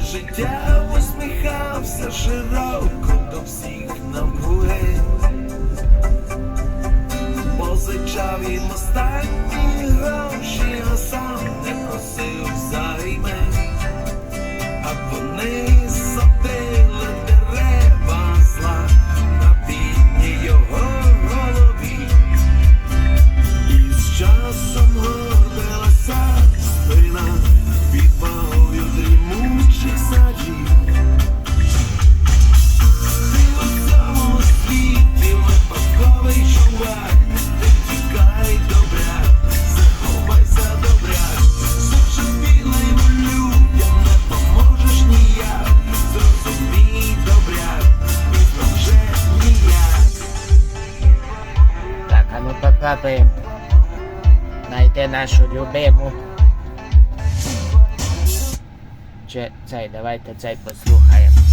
життя усміхався широко до всіх навкруги. Позичав їм останні гроші, ну знайти нашу любиму. Чи цей, давайте цей послухаємо.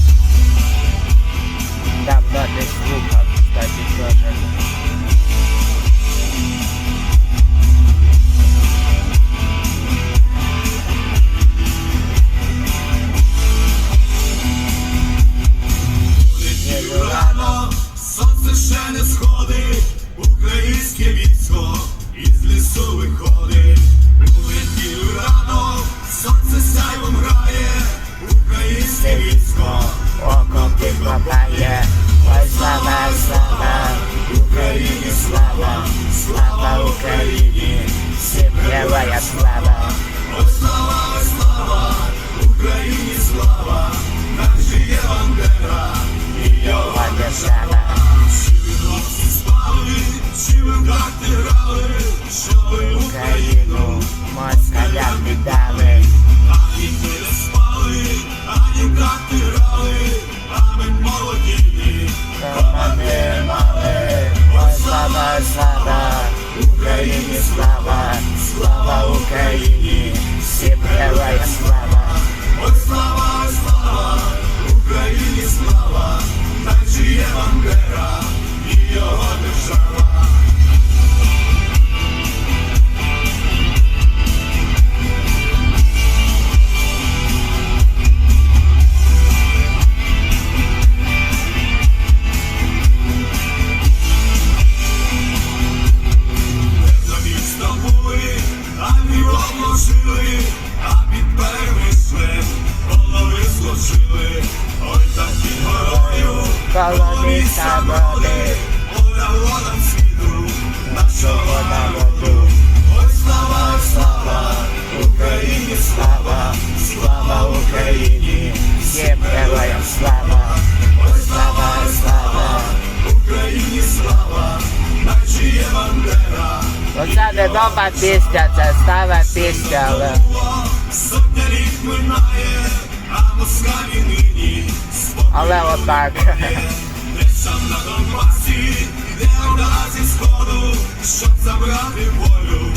Слава, Україні, героям слава. Ой, слава, ой, слава, Україні! Слава, наче є бандера, і його держава, Чи ви хлопці спали, чи ви карти грали, що ви Україну! Москалям віддали. Ані ми не спали, ані в карти грали, а ми молоді. Команди мали, ой слава, слава, Україні слава, слава Україні, всім героям слава. Ой, слава, ой, слава, Колони свободи, нашого народу, Ой, слава, слава, Україні слава, слава Україні, всім героям слава, ой, слава, слава, Україні слава, наче бандера. Оце не нова пісня, це стара пісня, Сотня літ минає, а москалі нині але отак. Щоб забрати волю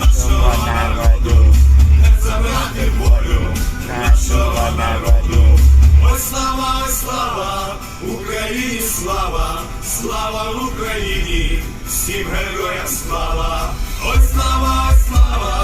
Нашого народу, не забрати волю нашого народу. Ой, слава, слава, Україні слава, слава Україні, всім героям слава. Ой, слава, ой, слава,